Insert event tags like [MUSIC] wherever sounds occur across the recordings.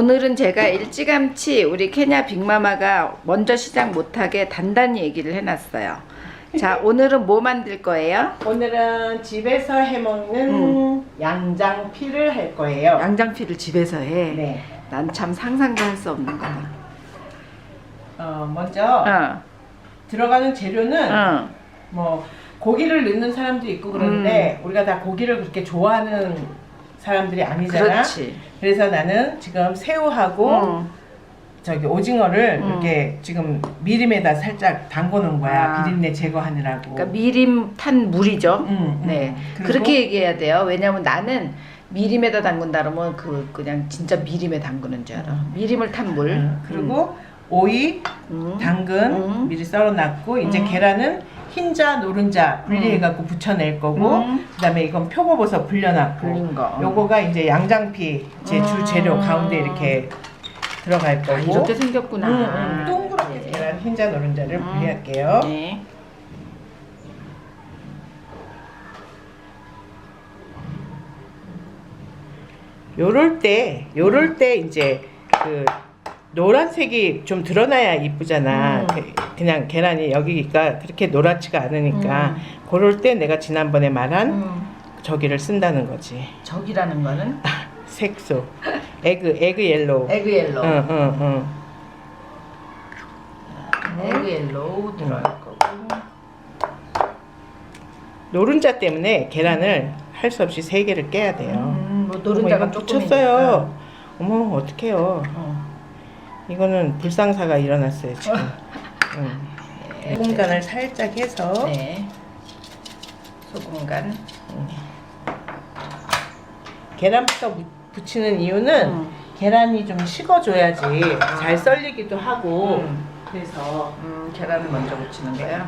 오늘은 제가 일찌감치 우리 케냐 빅마마가 먼저 시작 못하게 단단히 얘기를 해놨어요. 자, [LAUGHS] 오늘은 뭐 만들 거예요? 오늘은 집에서 해먹는 양장피를 할 거예요. 양장피를 집에서 해. 네. 난 참 상상도 할 수 없는 거다. 어, 먼저 어, 들어가는 재료는 어. 뭐 고기를 넣는 사람도 있고 그러는데 우리가 다 고기를 그렇게 좋아하는 사람들이 아니잖아. 그렇지. 그래서 나는 지금 새우하고 어. 저기 오징어를 음. 이렇게 지금 미림에다 살짝 담궈 놓은 거야. 아. 비린내 제거하느라고. 그러니까 미림 탄 물이죠. 음, 음. 네. 그리고- 그렇게 얘기해야 돼요. 왜냐면 나는 미림에다 담근다 그러면 그 그냥 진짜 미림에 담그는 줄 알아. 미림을 탄 물. 음, 그리고 오이, 음. 당근 음. 미리 썰어놨고 이제 음. 계란은 흰자, 노른자 분리해갖고 붙여낼 거고 음. 그다음에 이건 표고버섯 불려놨고 불린 거. 요거가 이제 양장피 제주 음. 재료 가운데 이렇게 들어갈 아, 거고 이렇게 생겼구나. 음, 음, 동그랗게 네. 계란 흰자, 노른자를 음. 분리할게요. 네. 요럴 때 요럴 때 이제 그 노란색이 좀 드러나야 이쁘잖아. 음. 그- 그냥 계란이 여기가 그렇게 노랗지가 않으니까 그럴 때 내가 지난번에 말한 음. 저기를 쓴다는 거지. 적이라는 거는 색소. 에그 에그 옐로우. 에그 옐로우. 응, 응, 응. 에그 옐로우 들어갈 거고. 노른자 때문에 계란을 할 수 없이 세 개를 깨야 돼요. 음, 뭐 노른자가 조금 붙였어요. 어머 어떡해요. 어. 이거는 불상사가 일어났어요 지금. [LAUGHS] 응. 소금 간을 살짝 해서 네. 소금간. 계란부터 무- 붙이는 이유는 음. 계란이 좀 식어줘야지 잘 썰리기도 하고 음. 그래서 음, 계란을 먼저 묻히는 거예요.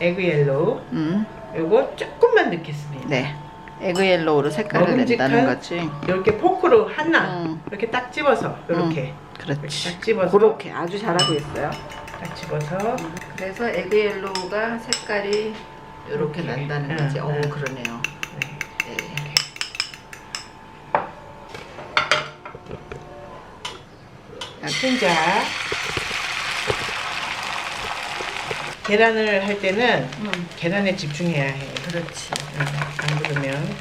에그 옐로우 음. 요거 조금만 넣겠습니다. 네. 에그 옐로우로 색깔을 낸다는 거지. 이렇게 포크로 하나 음. 이렇게 딱 집어서 이렇게 그렇지. 딱 집어서 그렇게 아주 잘하고 있어요. 딱 집어서 그래서 에그 옐로우가 색깔이 이렇게 난다는 응, 거지. 응. 어, 그러네요. 네. 네. 흰자 계란을 할 때는 음. 계란에 집중해야 해. 그렇지. 응, 안 그러면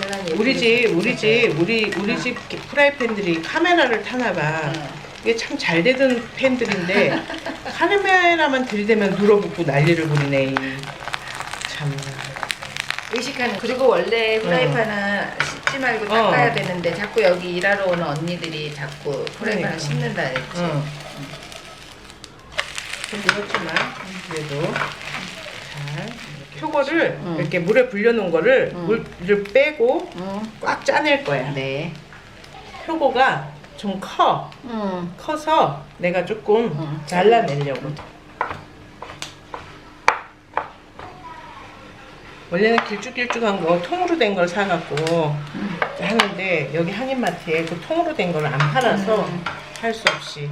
계란이 우리 집 우리 집 우리 우리 집 프라이팬들이 카메라를 타나 봐. 응. 이게 참 잘 되던 팬들인데 카메라만 들이대면 눌어붙고 난리를 부리네. 이. 참. 의식하는 그리고 원래 프라이팬은 씻지 말고 어. 닦아야 되는데 자꾸 여기 일하러 오는 언니들이 자꾸 프라이팬을 그러니까. 씻는다 했지. 응. 좀 그렇지만 그래도 잘 표고를 응. 이렇게 물에 불려놓은 거를 응. 물을 빼고 응. 꽉 짜낼 거야. 네. 표고가 좀 커. 응. 커서 내가 조금 응. 잘라내려고. 원래는 길쭉길쭉한 거 통으로 된 걸 사갖고 하는데 여기 한인마트에 그 통으로 된 걸 안 팔아서 음. 할수 없이.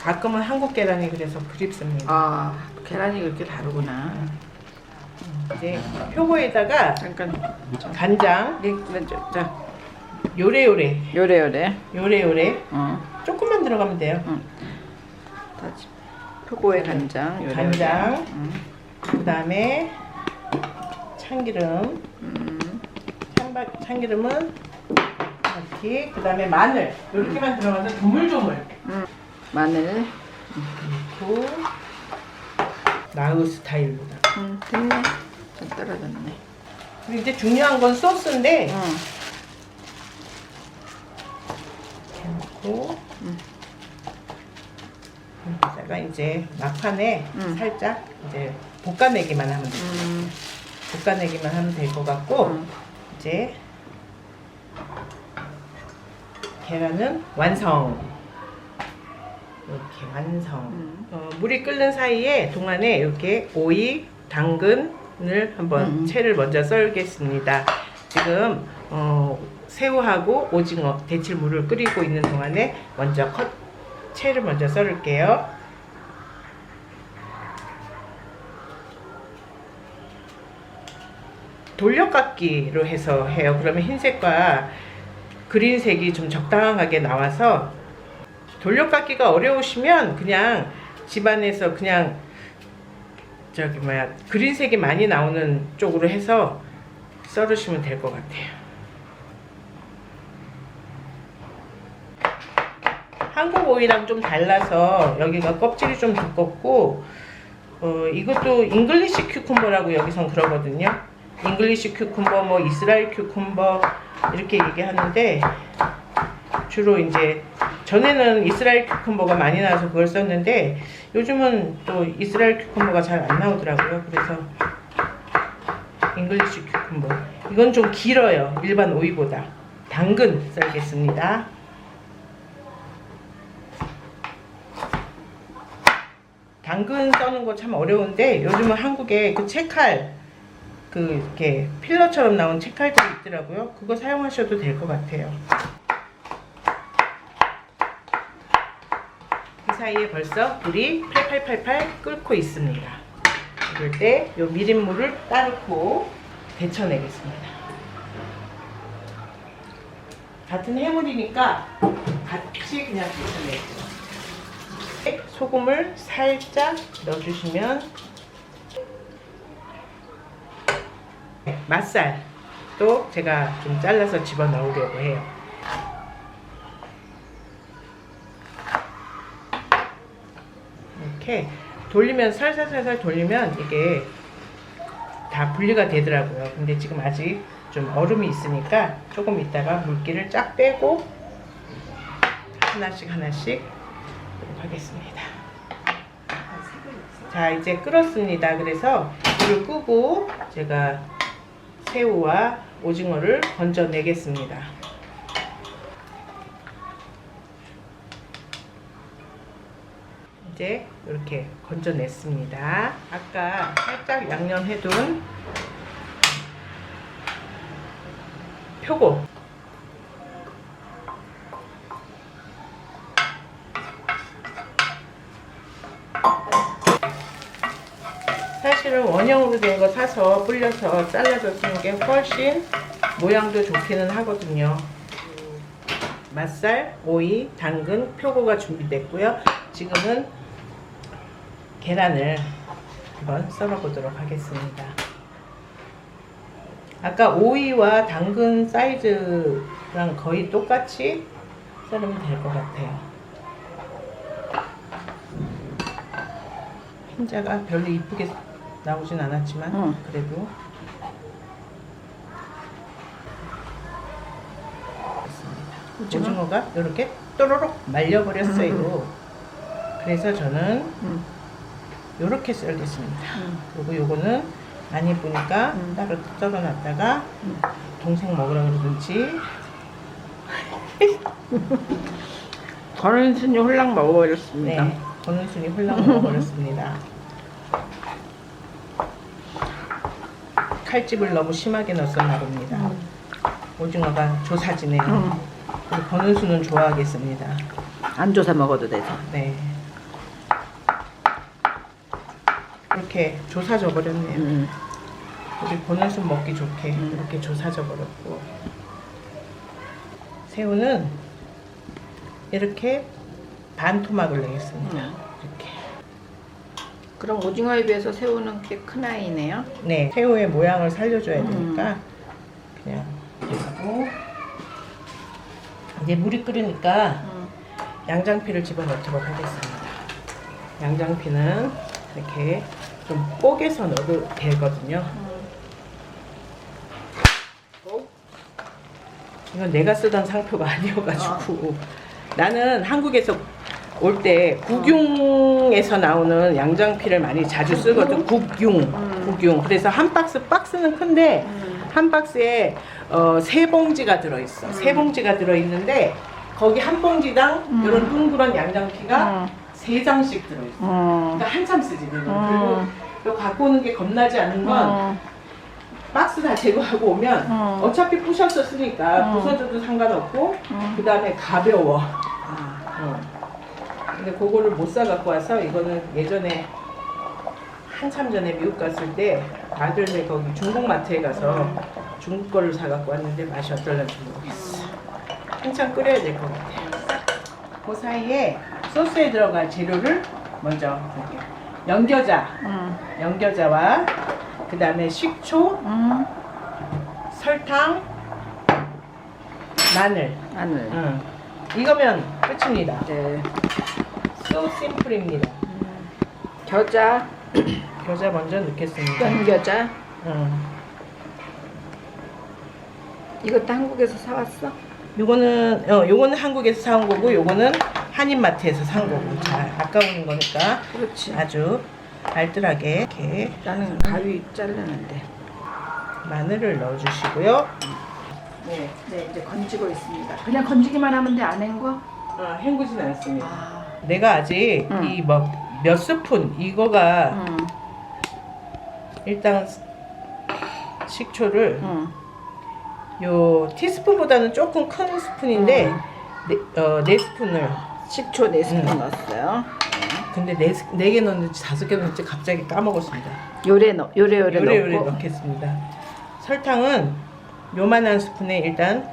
가끔은 한국 계란이 그래서 그립습니다. 아, 계란이 그렇게 다르구나. 이제 표고에다가 잠깐. 간장, 네, 먼저. 자, 요래요래, 요래요래. 요래요래 어. 조금만 들어가면 돼요. 다지. 표고의 간장. 요래요래. 간장. 응. 그 다음에 참기름, 음. 참바, 참기름은 이렇게, 그 다음에 마늘 이렇게만 들어가서 조물조물 마늘. 넣고 나우 스타일로다. 음, 됐네. 좀 떨어졌네. 그리고 이제 중요한 건 소스인데 응. 이렇게 넣고 음. 여기다가 이제 막판에 음. 살짝 이제 볶아내기만 하면 돼. 음. 볶아내기만 하면 될 것 같고 음. 이제 계란은 완성. 이렇게 완성. 음. 어, 물이 끓는 사이에 동안에 이렇게 오이, 당근 을 한번 음. 채를 먼저 썰겠습니다. 지금 어, 새우하고 오징어 데칠물을 끓이고 있는 동안에 먼저 컷 채를 먼저 썰을게요. 돌려깎기로 해서 해요. 그러면 흰색과 그린색이 좀 적당하게 나와서 돌려깎기가 어려우시면 그냥 집안에서 그냥 저기 뭐야 그린색이 많이 나오는 쪽으로 해서 썰으시면 될 것 같아요. 한국 오이랑 좀 달라서 여기가 껍질이 좀 두껍고 어, 이것도 잉글리시 큐컴버라고 여기선 그러거든요. 잉글리시 큐컴버, 뭐 이스라엘 큐컴버 이렇게 얘기하는데 주로 이제 전에는 이스라엘 큐컴버가 많이 나와서 그걸 썼는데 요즘은 또 이스라엘 큐컴버가 잘 안 나오더라고요. 그래서 잉글리시 큐컴버 이건 좀 길어요. 일반 오이보다 당근 썰겠습니다. 당근 써는 거 참 어려운데 요즘은 한국에 그 채칼 그 이렇게 필러처럼 나온 채칼들이 있더라고요. 그거 사용하셔도 될 것 같아요. 사이에 벌써 불이 팔팔팔팔 끓고 있습니다. 이럴 때요 미린물을 따르고 데쳐내겠습니다. 같은 해물이니까 같이 그냥 데쳐내죠. 소금을 살짝 넣어주시면 맛살도 제가 좀 잘라서 집어넣으려고 해요. 이렇게 돌리면 살살살살 돌리면 이게 다 분리가 되더라고요. 근데 지금 아직 좀 얼음이 있으니까 조금 있다가 물기를 쫙 빼고 하나씩 하나씩 하겠습니다. 자 이제 끓었습니다. 그래서 불을 끄고 제가 새우와 오징어를 건져내겠습니다. 이제 이렇게 건져냈습니다. 아까 살짝 양념해둔 표고 사실은 원형으로 된 거 사서 불려서 쓰는 게 훨씬 모양도 좋기는 하거든요. 맛살, 오이, 당근, 표고가 준비됐고요. 지금은 계란을 한번 썰어 보도록 하겠습니다. 아까 오이와 당근 사이즈랑 거의 똑같이 썰으면 될 것 같아요. 흰자가 별로 이쁘게 나오진 않았지만 응. 그래도 됐습니다. 오징어가 이렇게 또로록 말려버렸어요. 그래서 저는 음. 이렇게 썰겠습니다. 음. 그리고 요거는 안 예쁘니까 음. 따로 썰어놨다가 음. 동생 먹으라 그러든지 [LAUGHS] 거는 순이 홀랑 먹어버렸습니다. 네 보는 순이 홀랑 먹어버렸습니다. [LAUGHS] 칼집을 너무 심하게 넣었었나 봅니다. 음. 오징어가 조사지네요. 음. 그리고 버는 수는 좋아하겠습니다. 안 줘서 먹어도 돼서. 네. 이렇게 조사져 버렸네요. 음. 우리 보는 순 먹기 좋게 음. 이렇게 조사져 버렸고 새우는 이렇게 반 토막을 내겠습니다. 음. 이렇게. 그럼 오징어에 비해서 새우는 꽤 큰 아이네요. 네, 새우의 모양을 살려줘야 음. 되니까 그냥 이렇게 하고 이제 물이 끓으니까 음. 양장피를 집어넣도록 하겠습니다. 양장피는 이렇게 좀 뽀개서 넣어도 되거든요. 이건 내가 쓰던 상표가 [LAUGHS] 아니어가지고 나는 한국에서 올 때 국융에서 나오는 양장피를 많이 자주 쓰거든. 국융, 음. 국융. 그래서 한 박스 박스는 큰데 음. 한 박스에 어, 세 봉지가 들어있어. 세 봉지가 들어있는데 거기 한 봉지당 음. 이런 둥그런 양장피가 음. 세 장씩 들어있어. 음. 그러니까 한참 쓰지 그거. 음. 그리고 이거 갖고 오는 게 겁나지 않은 건 음. 박스 다 제거하고 오면 음. 어차피 부셨었으니까 음. 부서져도 상관없고 음. 그 다음에 가벼워. 아. 어. 근데 그거를 못 사 갖고 와서 이거는 예전에 한참 전에 미국 갔을 때 아들네 거기 중국 마트에 가서 중국 거를 사 갖고 왔는데 맛이 어떨런지 모르겠어. 한참 끓여야 될 것 같아요. 그 사이에 소스에 들어갈 재료를 먼저 볼게요. 연겨자, 음. 연겨자와 그 다음에 식초, 음. 설탕, 마늘. 마늘. 응. 이거면 끝입니다. 네. 소 심플입니다. 겨자, [COUGHS] 겨자 먼저 넣겠습니다. 연겨자. 응. 이것도 한국에서 사왔어? 요거는 어 요거는 한국에서 사온 거고 요거는 한인마트에서 산 거고 자 아까운 거니까 그렇지. 아주 알뜰하게 이렇게 나는 가위 자르는데. 마늘을 넣어주시고요. 네. 네, 이제 건지고 있습니다. 그냥 건지기만 하면 돼, 안 헹궈? 어, 헹구진 않습니다. 아. 내가 아직 응. 이뭐몇 스푼 이거가 음. 일단 식초를 음. 요 티스푼보다는 조금 큰 스푼인데 음. 네, 어, 네 스푼을 식초 4스푼 음. 넣었어요. 근데 네, 스- 네개 넣는지 다섯 개 넣는지 갑자기 까먹었습니다. 요래 넣, 요래 요래 요래 요래 넣고. 넣겠습니다. 설탕은 요만한 스푼에 일단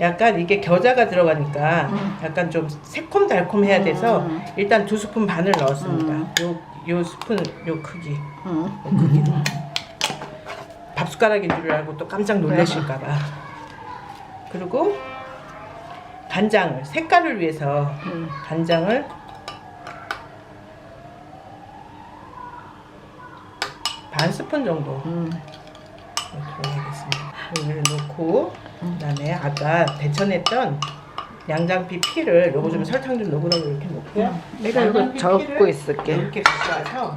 약간 이게 겨자가 들어가니까 음. 약간 좀 새콤달콤해야 돼서 음. 일단 두 스푼 반을 넣었습니다. 음. 요, 요 스푼 요 크기 음. 요 크기로 밥 [LAUGHS] 숟가락인 줄 알고 또 깜짝 놀라실까봐 그리고 간장을 색깔을 위해서 음. 간장을 반 스푼 정도 음. 들어가겠습니다. 여기를 넣고 그다음에 아까 데쳐냈던 양장피 피를 요거 좀 설탕 좀 넣으라고 이렇게 넣고요. 내가 이거 양장피 적고 피를 있을게. 이렇게 가져와서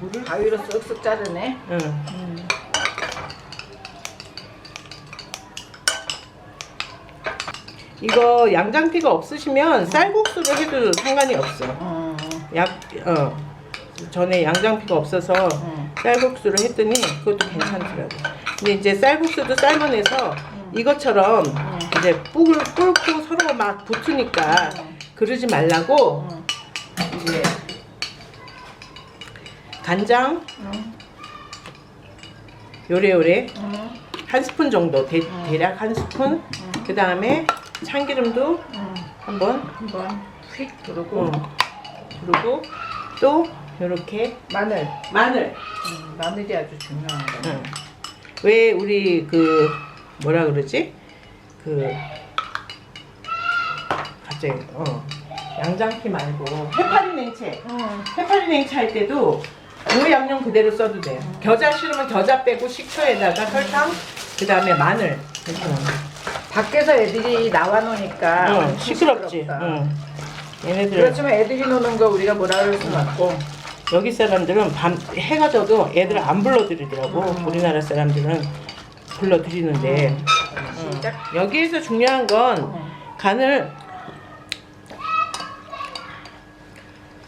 물을 가위로 쓱쓱 자르네. 응. 음. 이거 양장피가 없으시면 쌀국수를 해도 상관이 없어. 음. 약 어. 전에 양장피가 없어서 음. 쌀국수를 했더니 그것도 괜찮더라고. 근데 이제 쌀국수도 삶아내서 이것처럼 이제 뿔을 끓고 서로 막 붙으니까 그러지 말라고 음. 이제 간장 음. 요래요래 음. 한 스푼 정도 대, 대략 한 스푼 그 다음에 참기름도 음. 한번 한번 휙 두르고 음. 그리고 또 요렇게 마늘. 마늘 음. 마늘이 아주 중요한 거. 응. 왜 우리 그 뭐라 그러지? 그 갑자기 어 양장피 말고 해파리 냉채 음. 해파리 냉채 할 때도 요 양념 그대로 써도 돼요. 겨자 싫으면 겨자 빼고 식초에다가 설탕 그 다음에 마늘 이렇게 넣는 거. 밖에서 애들이 나와 노니까 응, 시끄럽지. 시끄럽다. 응. 얘네들 그렇지만 애들이 노는 거 우리가 뭐라 그럴 수는 없고. 여기 사람들은 밤 해가 져도 애들 안 불러들이더라고. 음. 우리나라 사람들은 불러들이는데 시작. 여기에서 중요한 건 음. 간을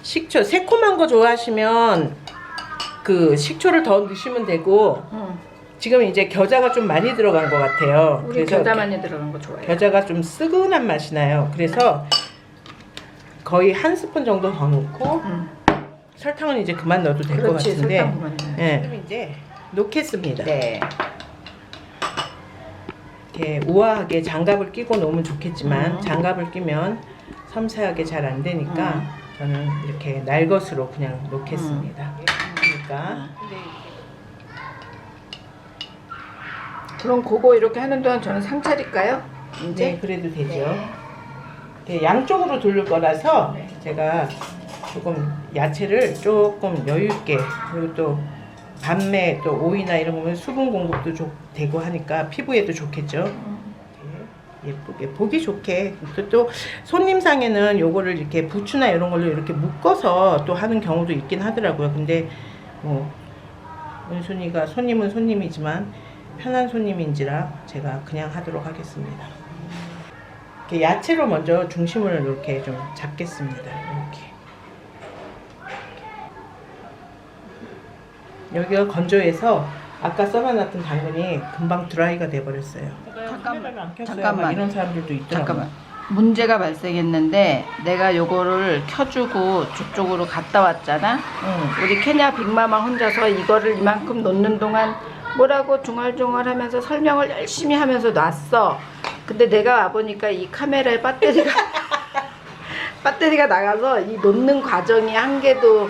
식초 새콤한 거 좋아하시면 그 식초를 더 넣으시면 되고 음. 지금 이제 겨자가 좀 많이 들어간 것 같아요. 우리 겨자 많이 들어간 거 좋아해. 겨자가 좀 쓰근한 맛이 나요. 그래서 거의 한 스푼 정도 더 넣고 음. 설탕은 이제 그만 넣어도 될 것 그렇지. 같은데 설탕 그만 넣어야 돼. 예. 그럼 이제 놓겠습니다. 네. 이렇게 우아하게 장갑을 끼고 놓으면 좋겠지만 음. 장갑을 끼면 섬세하게 잘 안 되니까 음. 저는 이렇게 날것으로 그냥 놓겠습니다. 그러니까 그럼 그거 이렇게 하는 동안 저는 상 차릴까요? 이제. 네 그래도 되죠. 네. 이렇게 양쪽으로 돌릴 거라서 네. 제가 조금 야채를 조금 여유 있게 그리고 또 밤에 또 오이나 이런 거면 수분 공급도 좋, 되고 하니까 피부에도 좋겠죠. 이렇게 예쁘게 보기 좋게 또, 또 손님상에는 요거를 이렇게 부추나 이런 걸로 이렇게 묶어서 또 하는 경우도 있긴 하더라고요. 근데 뭐 은순이가 손님은 손님이지만 편한 손님인지라 제가 그냥 하도록 하겠습니다. 이렇게 야채로 먼저 중심을 이렇게 좀 잡겠습니다. 이렇게. 여기가 건조해서 아까 썰어놨던 당근이 금방 드라이가 돼버렸어요. 잠깐만, 잠깐만. 이런 사람들도 있더라고요. 잠깐만. 문제가 발생했는데 내가 요거를 켜주고 저쪽으로 갔다 왔잖아. 응. 우리 케냐 빅마마 혼자서 이거를 이만큼 놓는 동안 뭐라고 중얼중얼 하면서 설명을 열심히 하면서 놨어. 근데 내가 와보니까 이 카메라에 배터리가 [LAUGHS] 배터리가 나가서 이 놓는 과정이 한 개도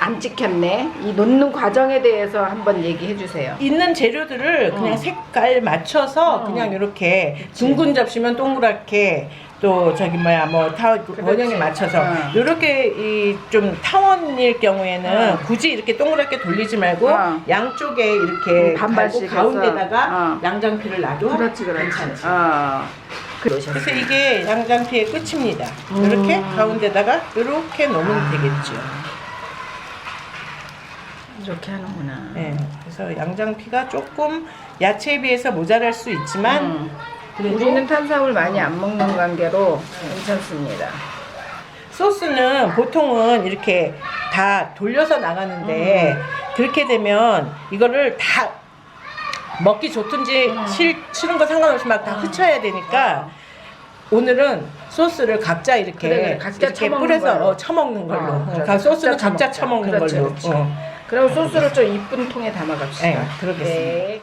안 찍혔네. 이 놓는 과정에 대해서 한번 얘기해 주세요. 있는 재료들을 그냥 어. 색깔 맞춰서 어. 그냥 이렇게 둥근 접시면 동그랗게 또 저기 뭐야 뭐 타, 원형에 맞춰서 어. 이렇게 이 좀 타원일 경우에는 어. 굳이 이렇게 동그랗게 돌리지 말고 어. 양쪽에 이렇게 음, 반반씩 갈고 가운데다가 해서. 어. 양장피를 놔도 괜찮지. 어. 그래서 이게 양장피의 끝입니다. 음. 이렇게 가운데다가 이렇게 놓으면 되겠죠. 이렇게 하는구나. 네, 그래서 양장피가 조금 야채에 비해서 모자랄 수 있지만 음. 우리는 탄수화물 많이 안 먹는 관계로 괜찮습니다. 소스는 보통은 이렇게 다 돌려서 나가는데 그렇게 되면 이거를 다 먹기 좋든지 음. 싫, 싫은 거 상관없이 막다 흩쳐야 되니까 오늘은 소스를 각자 이렇게 그래, 그래. 각자 이렇게 쳐먹는 뿌려서 걸로. 어, 쳐먹는 걸로 어, 어, 그래. 각 소스는 각자 각자. 쳐먹는 그렇지, 걸로 그렇지. 어. 그럼 소스를 좀 이쁜 통에 담아갑시다. 네, 그러겠습니다. 네.